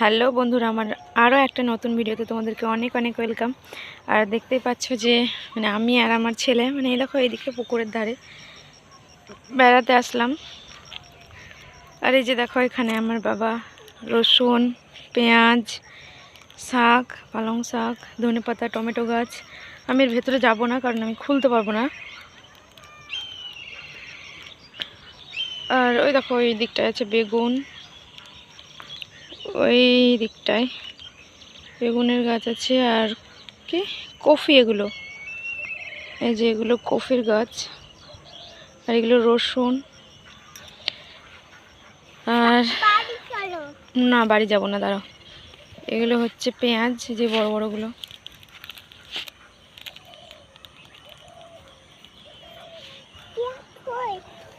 Hello বন্ধুরা, আমার আরও একটা নতুন ভিডিওতে তোমাদেরকে অনেক অনেক ওয়েলকাম। আর দেখতেই পাচ্ছ যে মানে আমি আর আমার ছেলে মানে এই দেখো এইদিকে পুকুরের ধারে বেড়াতে আসলাম। আর এই যে দেখো এখানে আমার বাবা, রসুন, পেঁয়াজ, শাক, পালং শাক, ধনে পাতা, টমেটো গাছ। আমি এর ভেতরে যাব না, কারণ আমি খুলতে পারব না। আর ওই দেখো ওই দিকটায় আছে বেগুন। ওই দিকটায়। বেগুনের গাছ আছে আর কি? কফি এগুলো। এই যে এগুলো কফির গাছ। আর এগুলো রসুন। আর না বাড়ি যাব না দাঁড়াও। এগুলো হচ্ছে পেঁয়াজ যে বড় বড়গুলো।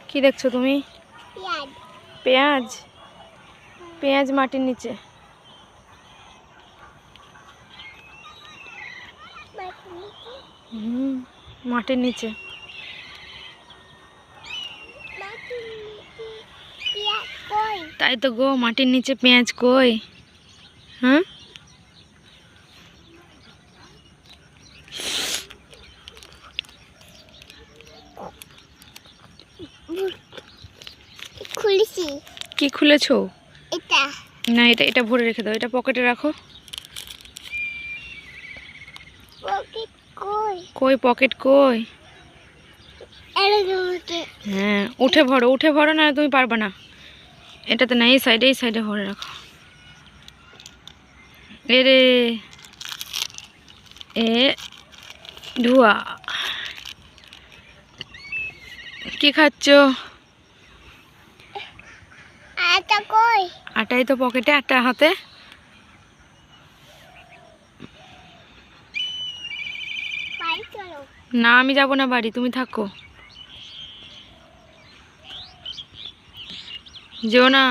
কি দেখছ তুমি? পেঁয়াজ? পেঁয়াজ মাটির নিচে। হুম মাটির নিচে। তাই তো গো মাটির নিচে পেঁয়াজ কই? হ্যাঁ? খুলেছি। কি খুলেছো? এটা। না এটা এটা ভরে রেখে দাও এটা পকেটে রাখো। পকেট কই? কই পকেট কই? হ্যাঁ উঠে ভরো উঠে ভরো না তুমি পারবে না। এটাতে না এই সাইডে এই সাইডে ভরে রাখো। এ রে। এ ধোয়া। কি খাচ্ছ? কই? আটাই তো পকেটে আটা হাতে। না আমি যাব না বাড়ি তুমি থাকো। যেও না।